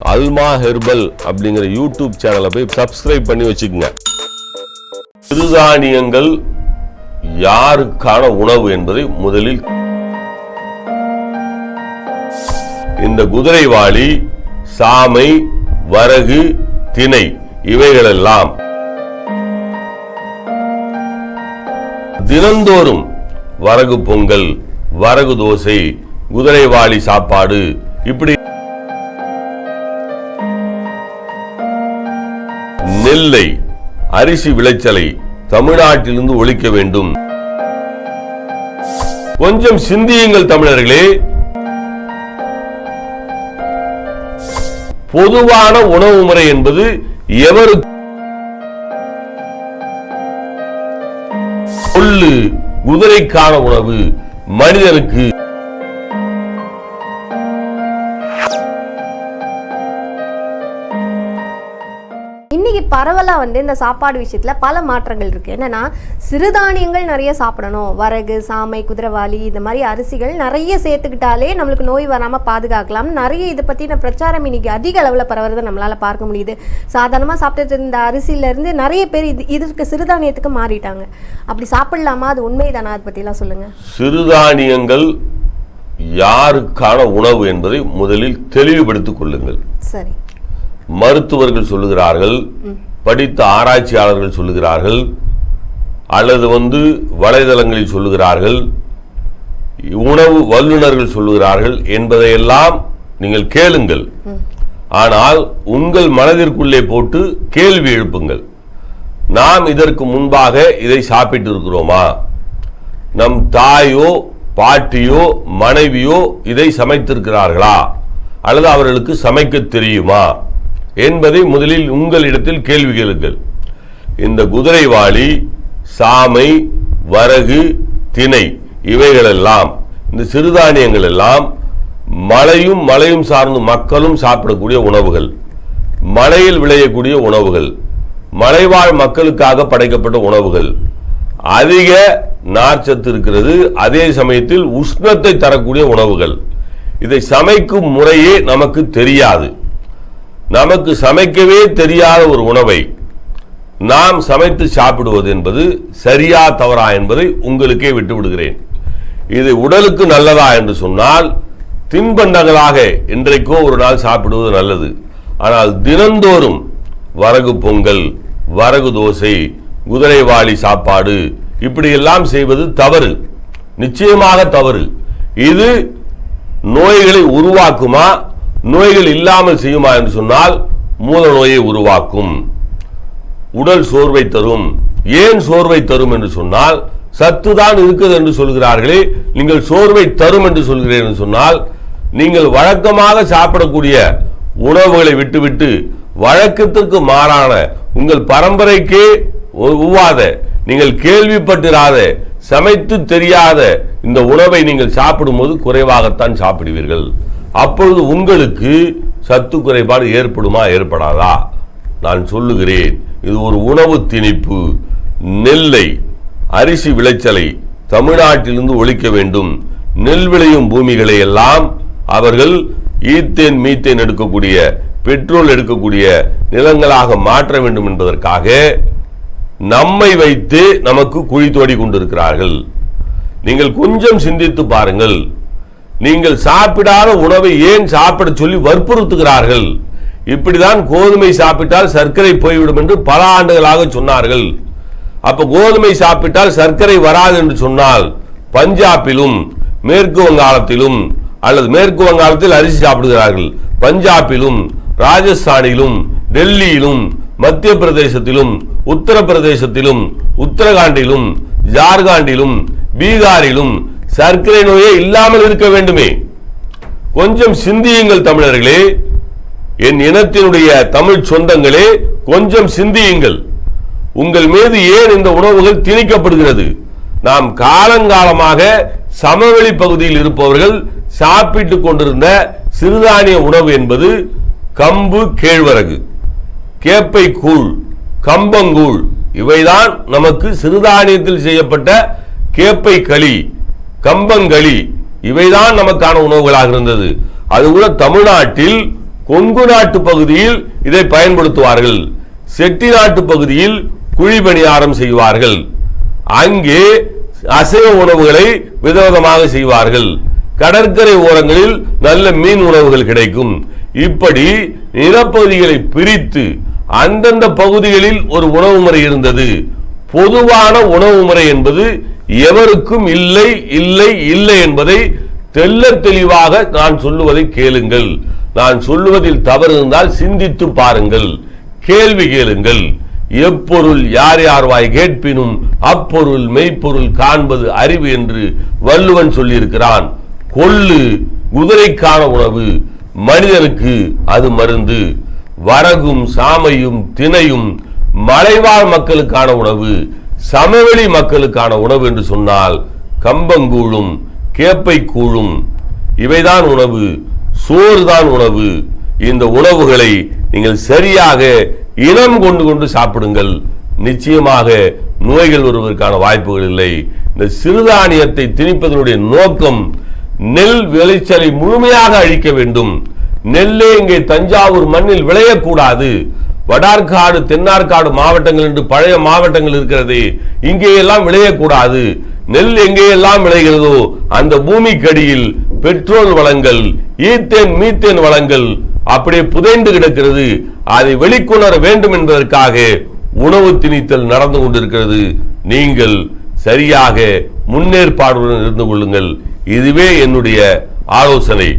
அல்மா herbal அப்படிங்கிற YouTube சேனலை போய் சப்ஸ்கிரைப் பண்ணி வச்சுக்கோங்க. சிறுதானியங்கள் யாருக்கான உணவு என்பதை முதலில் இந்த குதிரைவாளி சாமை வரகு திணை இவைகளெல்லாம் தினந்தோறும் வரகு பொங்கல் வரகு தோசை குதிரைவாளி சாப்பாடு இப்படி நெல்லை அரிசி விளைச்சலை தமிழ்நாட்டிலிருந்து ஒழிக்க வேண்டும். கொஞ்சம் சிந்தியுங்கள் தமிழர்களே. பொதுவான உணவு முறை என்பது எவரு கொள்ளு குதிரைக்கான உணவு மனிதனுக்கு இன்னைக்கு பரவலா வந்து இந்த சாப்பாடு விஷயத்துல பல மாற்றங்கள் இருக்கு. என்னன்னா சிறுதானியங்கள் நிறைய சாப்பிடணும். வரகு சாமை குதிரைவாளி இந்த மாதிரி அரிசிகள் நிறைய சேர்த்துக்கிட்டாலே நம்மளுக்கு நோய் வராம பாதுகாக்கலாம். நிறைய இதை பத்தின பிரச்சாரம் இன்னைக்கு அதிக அளவுல பரவுறதை நம்மளால பார்க்க முடியுது. சாதாரணமா சாப்பிட்டுட்டு இருந்த அரிசியில இருந்து நிறைய பேர் இது இதற்கு சிறுதானியத்துக்கு மாறிட்டாங்க. அப்படி சாப்பிடலாமா? அது உண்மைதானா? அதை பத்தி எல்லாம் சொல்லுங்க. சிறுதானியங்கள் யாருக்கான உணவு என்பதை முதலில் தெளிவுபடுத்திக் கொள்ளுங்கள். சரி. மருத்துவர்கள் சொல்லுகிறார்கள் படித்த ஆராய்ச்சியாளர்கள் சொல்லுகிறார்கள் அல்லது வந்து வலைதளங்களில் சொல்லுகிறார்கள் உணவு வல்லுநர்கள் சொல்லுகிறார்கள் என்பதையெல்லாம் நீங்கள் கேளுங்கள். ஆனால் உங்கள் மனதிற்குள்ளே போட்டு கேள்வி எழுப்புங்கள். நாம் இதற்கு முன்பாக இதை சாப்பிட்டு இருக்கிறோமா? நம் தாயோ பாட்டியோ மனைவியோ இதை சமைத்திருக்கிறார்களா? அல்லது அவர்களுக்கு சமைக்க தெரியுமா? என்பதை முதலில் உங்களிடத்தில் கேள்வி கேளுங்கள். இந்த குதிரைவாளி சாமை வரகு திணை இவைகளெல்லாம் இந்த சிறுதானியங்கள் எல்லாம் மலையும் மலையும் சார்ந்த மக்களும் சாப்பிடக்கூடிய உணவுகள். மலையில் விளையக்கூடிய உணவுகள். மலைவாழ் மக்களுக்காக படைக்கப்பட்ட உணவுகள். அதிக நார்ச்சத்து இருக்கிறது. அதே சமயத்தில் உஷ்ணத்தை தரக்கூடிய உணவுகள். இதை சமைக்கும் முறையே நமக்கு தெரியாது. நமக்கு சமைக்கவே தெரியாத ஒரு உணவை நாம் சமைத்து சாப்பிடுவது என்பது சரியா தவறா என்பதை உங்களுக்கே விட்டு விடுகிறேன். இது உடலுக்கு நல்லதா என்று சொன்னால் தின்பண்டங்களாக இன்றைக்கோ ஒரு நாள் சாப்பிடுவது நல்லது. ஆனால் தினந்தோறும் வரகு பொங்கல் வரகு தோசை குதிரைவாளி சாப்பாடு இப்படியெல்லாம் செய்வது தவறு. நிச்சயமாக தவறு. இது நோய்களை உருவாக்குமா? நோய்கள் இல்லாமல் செய்யுமா என்று சொன்னால் மூல நோயை உருவாக்கும். உடல் சோர்வை தரும். ஏன் சோர்வை தரும் என்று சொன்னால் சத்து தான் இருக்குது என்று சொல்கிறார்களே நீங்கள் சோர்வை தரும் என்று சொல்கிறேன் என்று சொன்னால் நீங்கள் வழக்கமாக சாப்பிடக்கூடிய உணவுகளை விட்டுவிட்டு வழக்கத்திற்கு மாறான உங்கள் பரம்பரைக்கே ஒவ்வாத நீங்கள் கேள்விப்பட்டிராத சமைத்து தெரியாத இந்த உணவை நீங்கள் சாப்பிடும்போது குறைவாகத்தான் சாப்பிடுவீர்கள். அப்பொழுது உங்களுக்கு சத்து குறைபாடு ஏற்படுமா ஏற்படாதா? நான் சொல்லுகிறேன் இது ஒரு உணவு திணிப்பு நெல்லை அரிசி விளைச்சலை தமிழ்நாட்டிலிருந்து ஒழிக்க வேண்டும். நெல் விளையும் பூமிகளை எல்லாம் அவர்கள் ஈத்தேன் மீத்தேன் எடுக்கக்கூடிய பெட்ரோல் எடுக்கக்கூடிய நிலங்களாக மாற்ற வேண்டும் என்பதற்காக நம்மை வைத்து நமக்கு குழி தோடி கொண்டிருக்கிறார்கள். நீங்கள் கொஞ்சம் சிந்தித்து பாருங்கள். நீங்கள் சாப்பிடாத உணவை ஏன் சாப்பிட சொல்லி வற்புறுத்துகிறார்கள்? இப்படிதான் கோதுமை சாப்பிட்டால் சர்க்கரை போய்விடும் என்று பல ஆண்டுகளாக சொன்னார்கள். அப்ப கோதுமை சாப்பிட்டால் சர்க்கரை வராது என்று சொன்னால் பஞ்சாபிலும் மேற்கு வங்காளத்திலும் அல்லது மேற்கு வங்காளத்தில் அரிசி சாப்பிடுகிறார்கள். பஞ்சாபிலும் ராஜஸ்தானிலும் டெல்லியிலும் மத்திய பிரதேசத்திலும் உத்தரப்பிரதேசத்திலும் உத்தரகாண்டிலும் ஜார்க்கண்டிலும் பீகாரிலும் சர்க்கரை நோயே இல்லாமல் இருக்க வேண்டுமே. கொஞ்சம் சிந்தியுங்கள் தமிழர்களே. என் இனத்தினுடைய தமிழ் சொந்தங்களே கொஞ்சம் சிந்தியுங்கள். உங்கள் மீது ஏன் இந்த உணவுகள் திணிக்கப்படுகிறது? நாம் காலங்காலமாக சமவெளி பகுதியில் இருப்பவர்கள் சாப்பிட்டுக் கொண்டிருந்த சிறுதானிய உணவு என்பது கம்பு கேழ்வரகு கேப்பை கூழ் கம்பங்கூழ். இவைதான் நமக்கு சிறுதானியத்தில் செய்யப்பட்ட கேப்பை களி கம்பங்களி இவைதான் நமக்கான உணவுகளாக இருந்தது. அது கூட தமிழ்நாட்டில் கொங்கு நாட்டு பகுதியில் இதை பயன்படுத்துவார்கள். செட்டிநாட்டு பகுதியில் குழி பணியாரம் செய்வார்கள். அங்கே அசைவ உணவுகளை விதவிதமாக செய்வார்கள். கடற்கரை ஓரங்களில் நல்ல மீன் உணவுகள் கிடைக்கும். இப்படி நிலப்பகுதிகளை பிரித்து அந்தந்த பகுதிகளில் ஒரு உணவு முறை இருந்தது. பொதுவான உணவு முறை என்பது எவருக்கும் இல்லை இல்லை இல்லை என்பதை தெள்ளத் தெளிவாக நான் சொல்லுவதை கேளுங்கள். நான் சொல்லுவதில் தவறு இருந்தால் சிந்தித்து பாருங்கள். கேள்வி கேளுங்கள். எப்பொருள் யார் யார் வாய் கேட்பினும் அப்பொருள் மெய்ப்பொருள் காண்பது அறிவு என்று வள்ளுவன் சொல்லியிருக்கிறான். கொள்ளு குதிரைக்கான உணவு. மனிதனுக்கு அது மருந்து. வரகும் சாமையும் தினையும் மலைவாழ் மக்களுக்கான உணவு. சமவெளி மக்களுக்கான உணவு என்று சொன்னால் கம்பங்கூழும் கேப்பை கூழும் இவைதான் உணவு சோறுதான் உணவு. இந்த உணவுகளை நீங்கள் சரியாக இனம் கொண்டு கொண்டு சாப்பிடுங்கள். நிச்சயமாக நோய்கள் வருவதற்கான வாய்ப்புகள் இல்லை. இந்த சிறுதானியத்தை திணிப்பதனுடைய நோக்கம் நெல் விளைச்சலை முழுமையாக அழிக்க வேண்டும். நெல்லே இங்கே தஞ்சாவூர் மண்ணில் விளையக்கூடாது. வடார்காடு தென்னார்காடு மாவட்டங்கள் என்று பழைய மாவட்டங்கள் இருக்கிறது. இங்கேயெல்லாம் விளையக்கூடாது. நெல் எங்கேயெல்லாம் விளைகிறதோ அந்த பூமிக்கடியில் பெட்ரோல் வளங்கள் ஈத்தேன் மீத்தேன் வளங்கள் அப்படியே புதைந்து கிடக்கிறது. அதை வெளிக்கொணர வேண்டும் என்பதற்காக உணவு திணித்தல் நடந்து கொண்டிருக்கிறது. நீங்கள் சரியாக முன்னேற்பாடுடன் இருந்து கொள்ளுங்கள். இதுவே என்னுடைய ஆலோசனை.